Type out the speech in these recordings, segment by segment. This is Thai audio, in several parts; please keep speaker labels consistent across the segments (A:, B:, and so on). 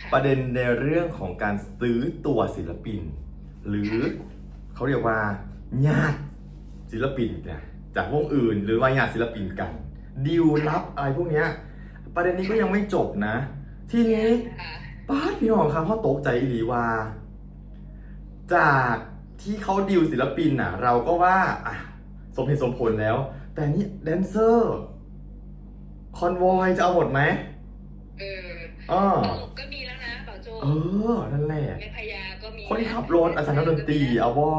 A: ค่ะ
B: ประเด็นในเรื่องของการซื้อตัวศิลปิน หรือเขาเรียกว่าญาติศิลปินเนี่ยจากวงอื่น หรือว่าญาติศิลปินกันดีลลับอะไรพวกเนี้ยประเด็นนี้ก็ยังไม่จบนะ ทีนี้
A: ค่ะ
B: ป้าดพี่น้องครับพ่อตกใจอีหลีว่า จากที่เขาดิวศิลปินน่ะ เราก็ว่าอะสมเหตุสมผลแล้ว แต่นี่แดนเซอร์ คอนวอยจะเอาหมดไหม
A: เอ อ
B: อ้อ
A: ตลกก็มีแล้วนะเปาโจ
B: เออ นั่นแหละ
A: แม่พญาก็มี
B: คนขับรถอาจารย์นักดนตรีเอาบอ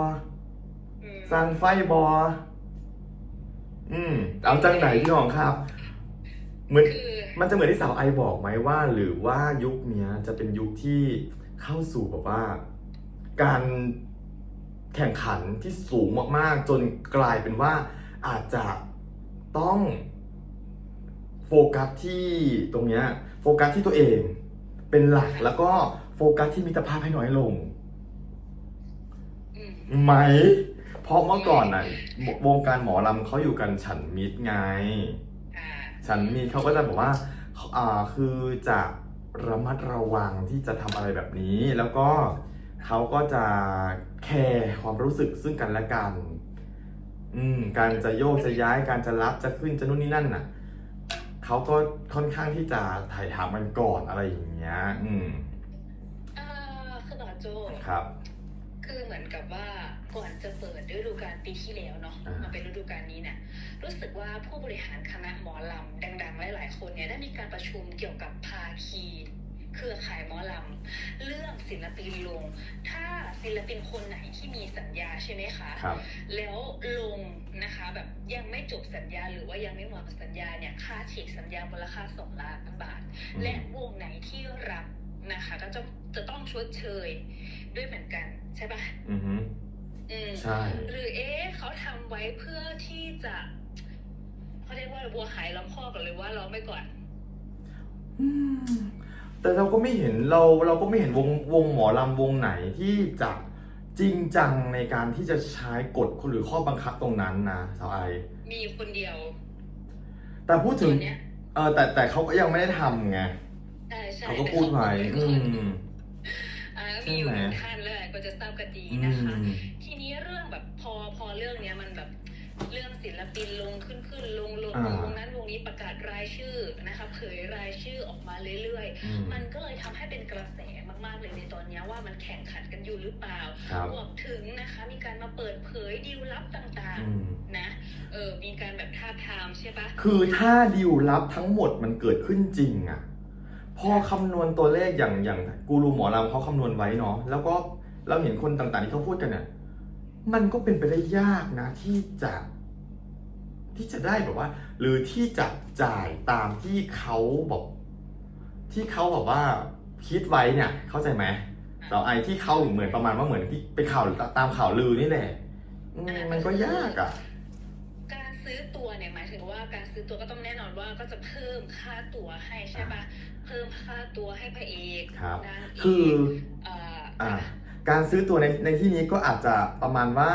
A: อืม
B: สร้างไฟบออืม เอาจังไหนพี่น้องครับ เหมือน
A: คือ
B: มันจะเหมือนที่สาวไอบอกไหมว่า หรือว่ายุคเนี้ยจะเป็นยุคที่เข้าสู่แบบว่า การแข่งขันที่สูงมากๆ จนกลายเป็นว่าอาจจะต้อง โฟกัสที่ตรงเนี้ยโฟกัสที่ตัวเอง เป็นหลักแล้วก็โฟกัสที่มิตรภาพให้น้อยลง
A: อืม
B: ไหม เพราะเมื่อก่อนน่ะวงการหมอลำเขาอยู่กันฉันมิตรไง
A: อ่า
B: ฉันมีเขาก็จะบอกว่าอ่าคือจะระมัดระวังที่จะทำอะไรแบบนี้ แล้วก็เขาก็จะแคร์ความรู้สึกซึ่งกันและกัน อืม การจะโยกจะย้ายการจะรับจะขึ้นจะนู่นนี่นั่นน่ะ เขาก็ค่อนข้างที่จะถ่ายถามกันก่อนอะไรอย่างเงี้ย อืม
A: อ่าคือเปาโจ
B: ครับ
A: คือเหมือนกับว่าก่อนจะเปิดฤดูกาลปีที่แล้วเนาะ
B: อ่าม
A: มาเป็นฤดูกาลนี้เนี่ยรู้สึกว่าผู้บริหารคณะหมอลำดังๆ หลายๆ คนเนี่ยได้มีการประชุมเกี่ยวกับภาคี เครือข่ายหมอลำเรื่องศิลปินลง ถ้าศิลปินคนไหนที่มีสัญญาใช่ไหมคะ
B: ครับ
A: แล้วลงนะคะแบบยังไม่จบสัญญาหรือว่ายังไม่หมดสัญญาเนี่ยค่าฉีกสัญญามูลค่าสองล้านบาท
B: อืม
A: และวงไหนที่รับนะคะ ก็จะจะต้องชดเชยด้วยเหมือนกันใช่ปะ
B: อือฮึ
A: อืม
B: ใช่
A: หรือเอ๊ะเขาทำไว้เพื่อที่จะเขาเรียกว่าบัวหายล้อมข้อกันเลยว่าล้อมไปก่อน
B: อืม แต่เราก็ไม่เห็นเราเราก็ไม่เห็นวงวงหมอลำวงไหนที่จะจริงจังในการที่จะใช้กฎหรือข้อบังคับตรงนั้นนะสาวไอ
A: มีคนเดียว
B: แต่พูดถึง
A: ตัวเนี้ย
B: เออแต่แต่เขาก็ยังไม่ได้ทำไง
A: ใช่ใช่
B: เขาก็พูดไว้
A: แต่
B: อื
A: เขาบอก
B: ม
A: อ่า
B: ใช่
A: มีอยู่
B: ไหม
A: หนึ่งท่านเลยก็จะทราบกันดี
B: อื
A: นะคะ
B: ม
A: ทีนี้เรื่องแบบพอพอเรื่องเนี้ยมันแบบ เรื่องศิลปินลงขึ้นขึ้นลงลง
B: อ่า
A: วงนั้นวงนี้ประกาศรายชื่อนะคะเผยรายชื่อออกมาเรื่อย
B: อืม
A: ๆ มันก็เลยทำให้เป็นกระแสมากๆเลยในตอนเนี้ยว่ามันแข่งขันกันอยู่หรือเปล่า
B: ครับ
A: รวมถึงนะคะมีการมาเปิดเผยดีลลับต่าง
B: อืม
A: ๆนะเออมีการแบบท้าบทามใช่ปะ
B: คือถ้าดิวลับทั้งหมดมันเกิดขึ้นจริงอะพอคำนวณตัวเลขอย่างอย่างกูรูหมอลำเขาคำนวณไว้เนาะแล้วก็เราเห็นคนต่างๆที่เขาพูดกันเนี่ย มันก็เป็นไปได้ยากนะที่จะที่จะได้แบบว่า หรือที่จะจ่ายตามที่เขาบอกที่เขาแบบว่าคิดไว้เนี่ยเข้าใจไหมเราไอ้ที่เขาเหมือนประมาณว่าเหมือนที่ไปข่าวตามข่าวลือนี่แหละอืมมันก็ยากอะ
A: การซื้อตัวเนี่ยหมายถึงว่าการซื้อตัวก็ต้องแน่นอนว่าก็จะเพิ่มค่าตั๋วให้ใช่ปะเพิ่มค่าตั๋วให้พระเอก
B: ครับ
A: นางเอก
B: คือ
A: เอ่อ
B: อ่า การซื้อตัวในในที่นี้ก็อาจจะประมาณว่า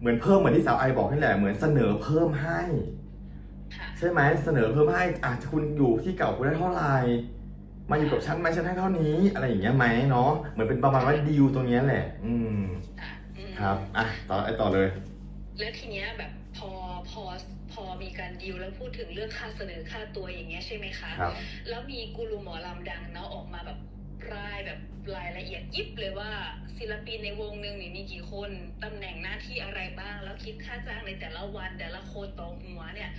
B: เหมือนเพิ่มเหมือนที่สาวไอบอกนี่แหละเหมือนเสนอเพิ่มให้
A: ค่ะ
B: ใช่ไหมเสนอเพิ่มให้อาจจะคุณอยู่ที่เก่าคุณได้เท่าไหร่มาอยู่กับฉันไหมฉันให้เท่านี้อะไรอย่างเงี้ยไหมเนาะเหมือนเป็นประมาณว่าดีลตรงเนี้ยแหละ อืม
A: อะอืม
B: ครับอะต่อไอต่อเลย
A: แล้วทีเนี้ยแบบพอพอพอมีการดีลแล้วพูดถึงเรื่องค่าเสนอค่าตัวอย่างเงี้ยใช่ไหมคะ
B: ครับ
A: แล้วมีกูรูหมอลำดังเนาะออกมาแบบ รายแบบรายละเอียดยิบเลยว่าศิลปินในวงหนึ่งนี่มีกี่คนตำแหน่งหน้าที่อะไรบ้าง แล้วคิดค่าจ้างในแต่ละวันแต่ละคนต่อหัวเนี่ย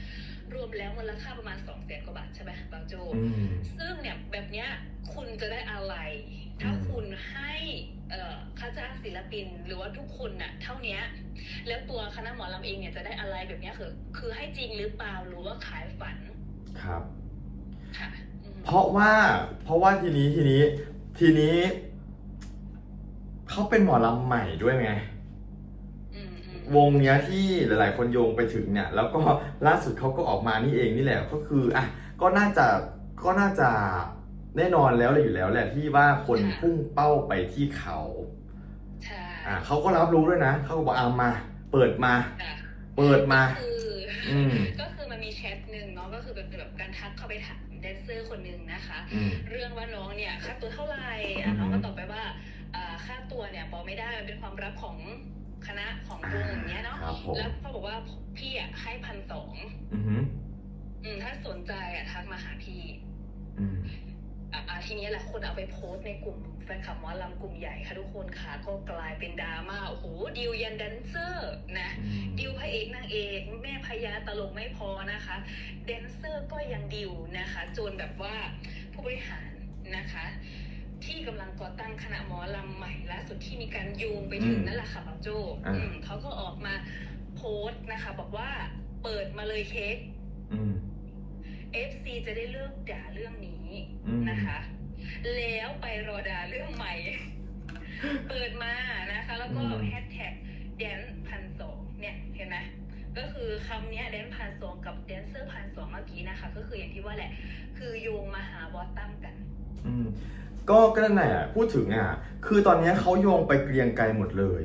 A: รวมแล้วมูลค่าประมาณ2องแสนกว่าบาทใช่ไหมบางโจ
B: อืม
A: ซึ่งเนี่ยแบบเนี้ยคุณจะได้อะไร ถ้า
B: อืม
A: คุณให้เอ่อค่าจ้างศิลปินหรือว่าทุกคนน่ะเท่าเนี้ยแล้วตัวคณะหมอลำเองเนี่ยจะได้อะไรแบบเนี้ยคือคือให้จริงหรือเปล่าหรือว่าขายฝัน
B: ครับ
A: ค่ะอืม
B: เพราะว่าเพราะว่าทีนี้ทีนี้ ทีนี้เขาเป็นหมอลำใหม่ด้วยไง
A: อืมอืม
B: วงเนี้ยที่หลาย ๆ คนโยงไปถึงเนี่ย แล้วก็ล่าสุดเขาก็ออกมานี่เองนี่แหละก็คืออะก็น่าจะก็น่าจะแน่นอนแล้วเลยอยู่แล้วแหละที่ว่าคนพุ่งเป้าไปที่เขา
A: ใช่
B: อะเขาก็รับรู้ด้วยนะเขาก็บอกเอามา เปิดมา
A: ค่ะ
B: เปิดมา
A: คืออ
B: อืม
A: ก็คือมันมีแชทหนึ่งเนาะก็คือเป็นแบบการทักเข้าไปถาม แดนเซอร์คนหนึ่งนะคะ
B: อืม
A: เรื่องว่าน้องเนี่ยค่าตัวเท่าไหร่
B: อื
A: อะ
B: อฮึ
A: น้องก็ตอบไปว่าอ่าค่าตัวเนี่ยบอกไม่ได้มันเป็นความลับของคณะของวงอย่างเงี้ยเนาะ
B: ครับผม
A: แล้วเขาบอกว่าพี่อะให้พันสอง
B: อือหือ
A: อืมถ้าสนใจอะทักมาหาพี่
B: อืม
A: อะอะทีนี้แหละคนเอาไปโพสต์ในกลุ่มแฟนคลับหมอลำกลุ่มใหญ่ค่ะทุกคนค่ะก็กลายเป็นดราม่าโอ้โหดิวยันแดนเซอร์นะ
B: อืม
A: ดิวพระเอกนางเอกแม่พญาตลกไม่พอนะคะแดนเซอร์ก็ยังดิวนะคะจนแบบว่าผู้บริหารนะคะ ที่กำลังก่อตั้งคณะหมอลำใหม่ล่าสุดที่มีการโยงไปถึง
B: อืม
A: นั่นแหละค่ะบางโจ
B: อ่า
A: อืมเขาก็ออกมาโพสต์นะคะ บอกว่าเปิดมาเลยเค้ก
B: อืม
A: FC จะได้เลิกด่าเรื่องนี้
B: อืม
A: นะคะ แล้วไปรอด่าเรื่องใหม่ เปิดมานะคะ แล้วก็
B: อืม
A: แฮชแท็กแดนพันสองเนี่ยเห็นไหมก็คือคำเนี้ยแดนพันสองกับแดนเซอร์พันสองเมื่อกี้นะคะ ก็คืออย่างที่ว่าแหละ คือโยงมาหาบอสตั้มกัน
B: อืมก็ก็นั่นแหละพูดถึงอะ คือตอนเนี้ยเขาโยงไปเกรียงไกรหมดเลย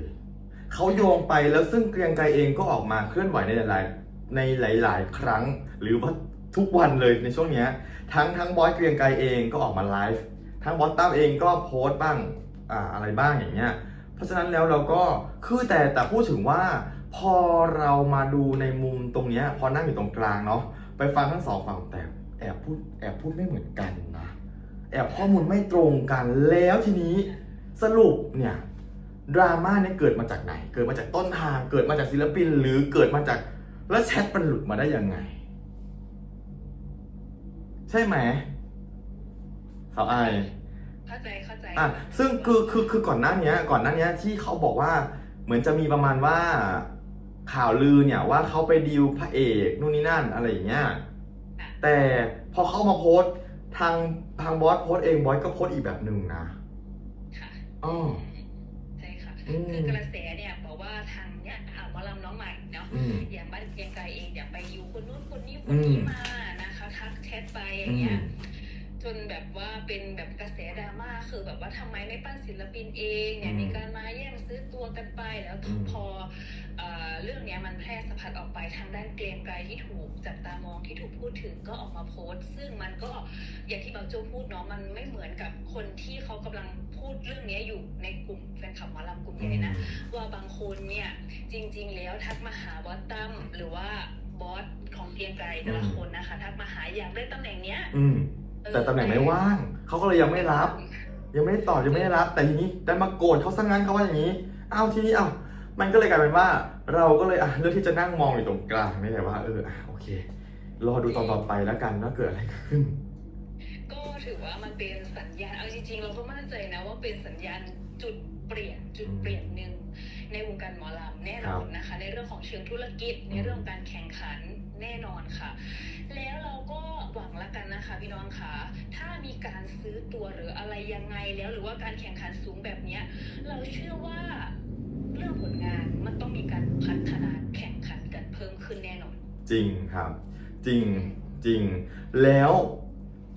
B: เขาโยงไปแล้วซึ่งเกรียงไกรเองก็ออกมาเคลื่อนไหวในหลายๆในหลาย ๆ ครั้ง หรือว่า ทุกวันเลยในช่วงเนี้ยทั้งทั้งบอยเกรียงไกรเองก็ออกมาไลฟ์ทั้งบอสตั้มเองก็โพสต์บ้างอ่าอะไรบ้างอย่างเงี้ยเพราะฉะนั้นแล้วเราก็คือแต่แต่พูดถึงว่า พอเรามาดูในมุมตรงเนี้ยพอนั่งอยู่ตรงกลางเนาะไปฟังทั้งสองฝั่งแต่แอบพูดแอบพูดไม่เหมือนกันนะแอบข้อมูลไม่ตรงกันแล้วทีนี้สรุปเนี่ยดราม่าเนี่ยเกิดมาจากไหน เกิดมาจากต้นทางเกิดมาจากศิลปิน หรือเกิดมาจากแล้วแชทมันหลุดมาได้ยังไง ใช่ไหมสาวไอาย
A: เข้าใจเข้าใจ
B: อะซึ่งคือคือคือก่อนหน้าเนี้ยก่อนหน้าเนี้ยที่เขาบอกว่า เหมือนจะมีประมาณว่าข่าวลือเนี่ยว่าเขาไปดีลพระเอกนู่นนี่นั่นอะไรอย่างเงี้ยแต่พอเขามาโพสต์ทางทางบอสโพสต์เองบอสก็โพสต์อีกแบบหนึ่งนะ
A: ค่ะ
B: อ๋อ
A: ใช่ค่ะ
B: อืม
A: คือกระแสเนี่ยบอกว่าทางเนี่ยอ่าหมอลำน้องใหม่เนาะ
B: อืม
A: อย่างบ้านเกรียงไกรเองเนี่ยไปอยู่คนนู้นคนนี้ค
B: อื
A: น
B: ม
A: นี้มา ไปอย่างเงี้ย
B: อืม
A: จนแบบว่าเป็นแบบกระแสดราม่าคือแบบว่าทำไมไม่ปั้นศิลปินเองเนี่ย
B: อืม
A: มีการมาแย่งซื้อตัวกันไปแล้ว
B: อืม
A: พอเอ่อเรื่องเนี้ยมันแพร่สะพัดออกไปทางด้านเกรียงไกรที่ถูกจับตามองที่ถูกพูดถึงก็ออกมาโพสต์ ซึ่งมันก็อย่างที่บางโจพูดเนาะมันไม่เหมือนกับคนที่เขากำลังพูดเรื่องเนี้ยอยู่ในกลุ่มแฟนคลับหมอลำกลุ่มใหญ่นะว่าบางคนเนี่ยจริง ๆ แล้วทักมาหาบอสตั้มหรือว่า บอสของเกรียงไกรแต่ละคนนะคะทักมาหาอยากได้ตำแหน่งเนี้ย
B: อืม แต่ตำแหน่งไม่ว่าง เขาก็เลยยังไม่รับ ยังไม่ได้ตอบยังไม่ได้รับ แต่ทีนี้ได้มาโกรธเขาซะงั้นเขาว่าอย่างนี้อ้าวทีนี้อ้าวมันก็เลยกลายเป็นว่า เราก็เลยอะเลือกที่จะนั่งมองอยู่ตรงกลางนี่แหละว่าเอออะโอเค รอดูตอนต่อไปแล้วกันว่าเกิดอะไรขึ้น
A: ก็ถือว่ามันเป็นสัญญาณเอาจริงๆเราก็มั่นใจนะว่าเป็นสัญญาณจุดเปลี่ยนจุดเปลี่ยนหนึ่ง ในวงการหมอลำแน่นอนนะคะ ในเรื่องของเชิงธุรกิจ ในเรื่องของการแข่งขันแน่นอนค่ะ แล้วเราก็หวังละกันนะคะพี่น้องคะถ้ามีการซื้อตัวหรืออะไรยังไงแล้วหรือว่าการแข่งขันสูงแบบเนี้ยเราเชื่อว่าเรื่องผลงานมันต้องมีการพัฒนาแข่งขันกันเพิ่มขึ้นแน่นอน
B: จริงครับ จริงจริง แล้ว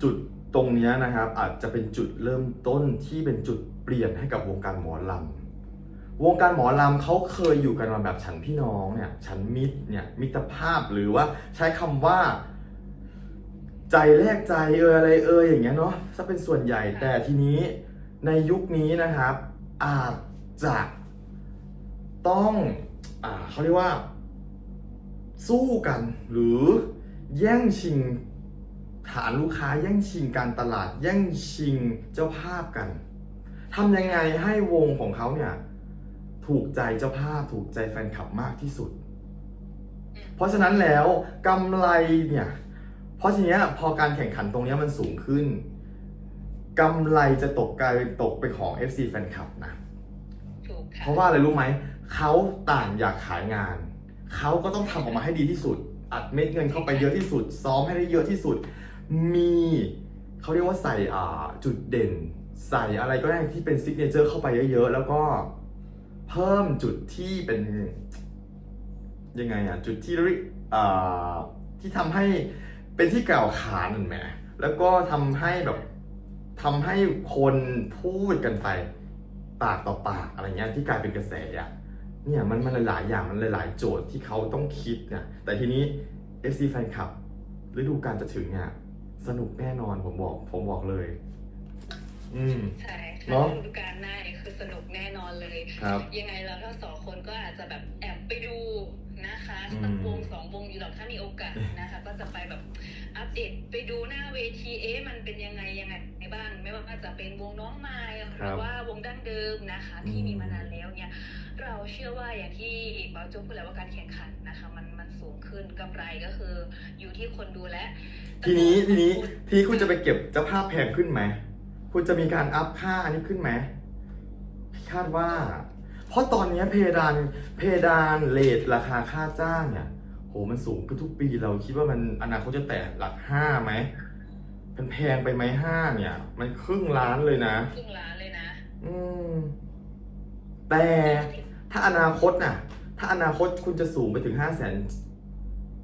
B: จุดตรงเนี้ยนะครับอาจจะเป็นจุดเริ่มต้นที่เป็นจุดเปลี่ยนให้กับวงการหมอลำ วงการหมอลำเขาเคยอยู่กันมาแบบฉันพี่น้องเนี่ยฉันมิตรเนี่ยมิตรภาพหรือว่าใช้คำว่า ใจแลกใจเอออะไรเอออย่างเงี้ยเนาะถ้าเป็นส่วนใหญ่แต่ทีนี้ในยุคนี้นะครับ อาจจะต้องอ่าเขาเรียกว่า สู้กันหรือแย่งชิงฐานลูกค้าแย่งชิงการตลาดแย่งชิงเจ้าภาพกันทำยังไงให้วงของเขาเนี่ย ถูกใจเจ้าภาพถูกใจแฟนคลับมากที่สุด เพราะฉะนั้นแล้วกำไรเนี่ย เพราะทีเนี้ยพอการแข่งขันตรงเนี้ยมันสูงขึ้นกำไรจะตกกลายเป็นตกเป็นของ FC แฟนคลับนะ
A: ถูกค่ะ
B: เพราะว่าอะไรรู้ไหมเขาต่างอยากขายงานเขาก็ต้องทำออกมาให้ดีที่สุด อัดเม็ดเงินเข้าไปเยอะที่สุด ซ้อมให้ได้เยอะที่สุด มีเขาเรียกว่าใส่อ่าจุดเด่น ใส่อะไรก็ได้ที่เป็นซิกเนเจอร์เข้าไปเยอะๆ แล้วก็ เพิ่มจุดที่เป็นยังไงอะจุดที่ริอ่าที่ทำให้เป็นที่กล่าวขานนั่นแหมแล้วก็ทำให้แบบทำให้คนพูดกันไปปากต่อปากอะไรเงี้ยที่กลายเป็นกระแสอะเนี่ยมันมันหลายๆอย่างมันหลายๆโจทย์ที่เขาต้องคิดเนี่ยแต่ทีนี้ FC แฟนคลับฤดูกาลจะถึงเนี่ยสนุกแน่นอนผมบอกผมบอกเลย อืม
A: ใช่
B: เนอะ
A: ฤดูกาลหน้าเนี่ยคือสนุกแน่นอนเลย
B: ครับ
A: ยังไงเราทั้งสองคนก็อาจจะแบบแอบไปดูนะคะ
B: อืม
A: สักวงสองวงอยู่หรอกถ้ามีโอกาสนะคะ ก็จะไปแบบอัปเดตไปดูหน้าเวทีเอ๊ะมันเป็นยังไงยังไงบ้าง ไม่ว่าจะเป็นวงน้องไม้หรือว่าวงดั้งเดิมนะคะ ที่มีมานานแล้วเนี่ย เราเชื่อว่าอย่างที่บอสโจพูดแล้วว่าการแข่งขันนะคะ มันมันสูงขึ้นกำไรก็คืออยู่ที่คนดูและ
B: ทีนี้ทีนี้ทีนี้คุณจะไปเก็บเจ้าภาพแพงขึ้นไหม คุณจะมีการอัพค่าอันนี้ขึ้นไหมคาดว่า เพราะตอนนี้เพดานเพดานเลทราคาค่าจ้างเนี่ยโหมันสูงขึ้นทุกปีเราคิดว่ามันอนาคตจะแตะหลักห้าไหมมันแพงไปไหมห้าเนี่ย มันครึ่งล้านเลยนะ
A: ครึ่งล้านเลยนะ
B: อืม แต่ถ้าอนาคตน่ะ ถ้าอนาคตคุณจะสูงไปถึงห้าแสน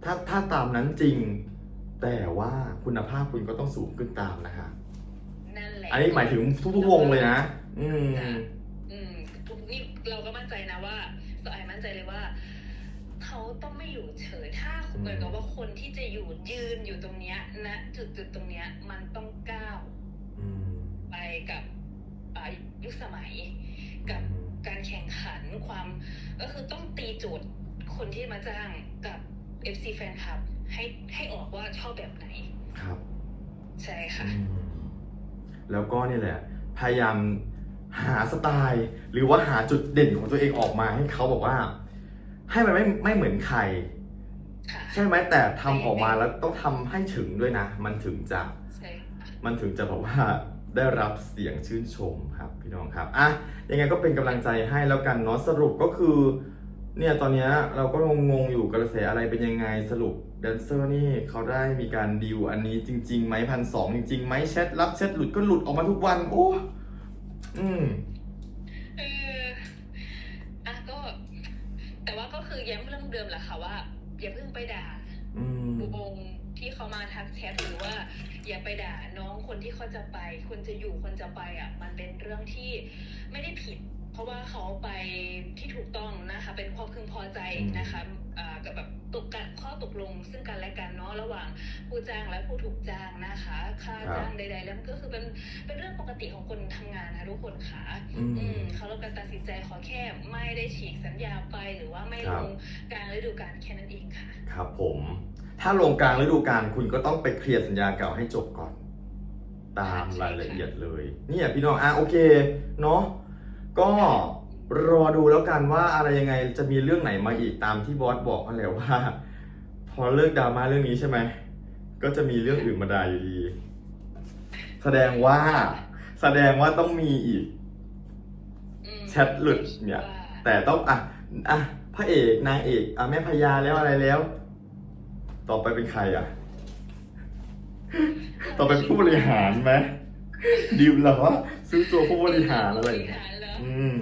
B: ถ้าถ้าตามนั้นจริง แต่ว่าคุณภาพคุณก็ต้องสูงขึ้นตามนะคะ
A: นั่นแหละ
B: อันนี้หมายถึงทุกๆวงเลยนะ อืม
A: อืมทุกนี่เราก็มั่นใจนะว่าสายมั่นใจเลยว่า เขาต้องไม่อยู่เฉยถ้า
B: อืม
A: เหมือนกับว่าคนที่จะอยู่ยืนอยู่ตรงเนี้ยณจุดจุดๆตรงเนี้ย มันต้องก้าว
B: อืม
A: ไปกับอ่ายุคสมัย กับการแข่งขันความก็คือต้องตีโจทย์คนที่มาจ้างกับ FC แฟนคลับให้ให้ออกว่าชอบแบบไหน
B: ครับ
A: ใช่ค่ะ
B: อืม แล้วก็นี่แหละ พยายามหาสไตล์ หรือว่าหาจุดเด่นของตัวเองออกมาให้เขาบอกว่า ให้มันไม่ไม่เหมือนใคร
A: ค่ะ
B: ใช่ไหมแต่ทำออกมาแล้วต้องทำให้ถึงด้วยนะ มันถึงจะ
A: ใช่ค่ะ
B: มันถึงจะแบบว่าได้รับเสียงชื่นชมครับพี่น้องครับอะยังไงก็เป็นกำลังใจให้แล้วกันเนาะสรุปก็คือ เนี่ยตอนเนี้ยเราก็งงๆอยู่กระแสอะไรเป็นยังไงสรุปแดนเซอร์นี่เขาได้มีการดีลอันนี้จริงๆไหมพันสองจริงๆไหมแชทรับแชทหลุดก็หลุดออกมาทุกวัน โอ้อืม
A: เอออะก็ แต่ว่าก็คือย้ำเรื่องเดิมแหละค่ะว่า อย่าเพิ่งไปด่า
B: อืม
A: วงที่เขามาทักแชทหรือว่า อย่าไปด่าน้องคนที่เขาจะไปคนจะอยู่คนจะไปอะ มันเป็นเรื่องที่ไม่ได้ผิด เพราะว่าเขาไปที่ถูกต้องนะคะ เป็นความพึงพอใจนะคะอ่ากับแบบตกกันข้อตกลงซึ่งกันและกันเนาะระหว่างผู้จ้างและผู้ถูกจ้างนะคะ ค่าจ้างใด ๆ แล้วมันก็คือเป็นเป็นเรื่องปกติของคนทำงานนะทุกคนค่ะ
B: อืม
A: อืมเขารับการตัดสินใจขอแค่ไม่ได้ฉีกสัญญาไปหรือว่าไม่
B: ค
A: ล
B: รับ
A: งกลารฤดูกาลแค่นั้นเองค่ะ
B: ครับผม ถ้าลงกลางฤดูกาลคุณก็ต้องไปเคลียร์สัญญาเก่าให้จบก่อน ตามรายละเอียดเลย เนี่ยพี่น้องอะโอเคเนาะ ก็รอดูแล้วกันว่าอะไรยังไงจะมีเรื่องไหนมาอีกตามที่บอสบอกมาแล้วว่า พอเลิกดราม่าเรื่องนี้ใช่ไหมก็จะมีเรื่องอื่นมาด่าอยู่ดี แสดงว่า แสดงว่าต้องมีอีก
A: อืม
B: แชทหลุดเนี่ย
A: ว่า
B: แต่ต้องอะอะพระเอกนางเอกอะแม่พญาแล้วอะไรแล้ว ต่อไปเป็นใครอะ ต่อไปเป็นผู้บริหารไหมดิวเหรอซื้อตัวผู้บริหารอะไรอย่าง
A: ผู้บ
B: เงี้ย
A: หารเหร อ
B: อืม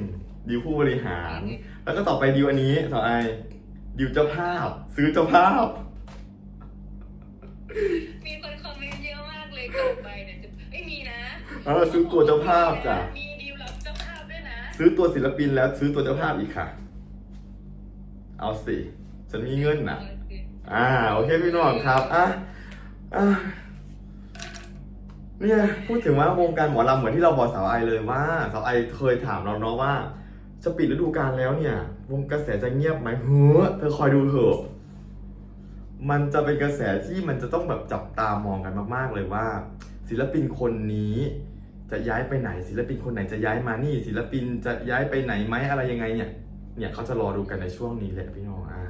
B: ดิวผู้บริหาร แล้วก็ต่อไปดิวอันนี้ต่อไอดิวเจ้าภาพ ซื้อเจ้าภาพ
A: มีคนคอมเมนต์เยอะมากเลยกลับไปเนี่ยจะไม่มีนะ
B: เออซื้อตัวเจ้าภาพจ้ะ
A: มีดีลรับเจ้าภาพด้วยนะ
B: ซื้อตัวศิลปินแล้วซื้อตัวเจ้าภาพอีกค่ะ เอาสิฉันมีเงินนะอ่า โอเคพี่น้องครับ อะอะ เนี่ยพูดถึงว่าวงการหมอลำเหมือนที่เราบอกสาวไอเลยว่าสาวไอเคยถามเราเนาะว่า จะปิดฤดูกาลแล้วเนี่ยวงกระแสจะเงียบไหมเฮ้อเธอคอยดูเถอะมันจะเป็นกระแสที่มันจะต้องแบบจับตามองกันมาก ๆ เลยว่า ศิลปินคนนี้จะย้ายไปไหนศิลปินคนไหนจะย้ายมานี่ ศิลปินจะย้ายไปไหนไหมอะไรยังไงเนี่ยเนี่ยเขาจะรอดูกันในช่วงนี้แหละพี่น้องอะ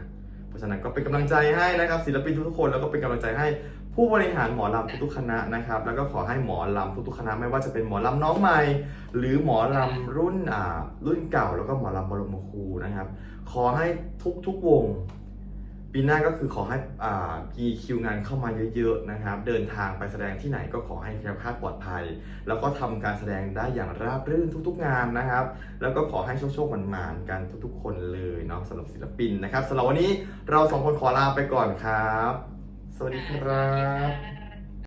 B: เพราะฉะนั้นก็เป็นกำลังใจให้นะครับศิลปินทุกๆคนแล้วก็เป็นกำลังใจให้ ผู้บริหารหมอลำทุกๆคณะนะครับ แล้วก็ขอให้หมอลำทุกๆคณะไม่ว่าจะเป็นหมอลำน้องใหม่ หรือหมอลำรุ่นอ่ารุ่นเก่า แล้วก็หมอลำบรมครูนะครับ ขอให้ทุกๆวงปีหน้าก็คือขอให้อ่ามีคิวงานเข้ามาเยอะๆนะครับ เดินทางไปแสดงที่ไหนก็ขอให้แคล้วคลาดปลอดภัย แล้วก็ทำการแสดงได้อย่างราบรื่นทุกๆงานนะครับ แล้วก็ขอให้โชคโชคๆหมานๆกันทุกๆ คนเลยเนาะสำหรับศิลปินนะครับสำหรับวันนี้เราสองคนขอลาไปก่อนครับ story nah,
A: kerap.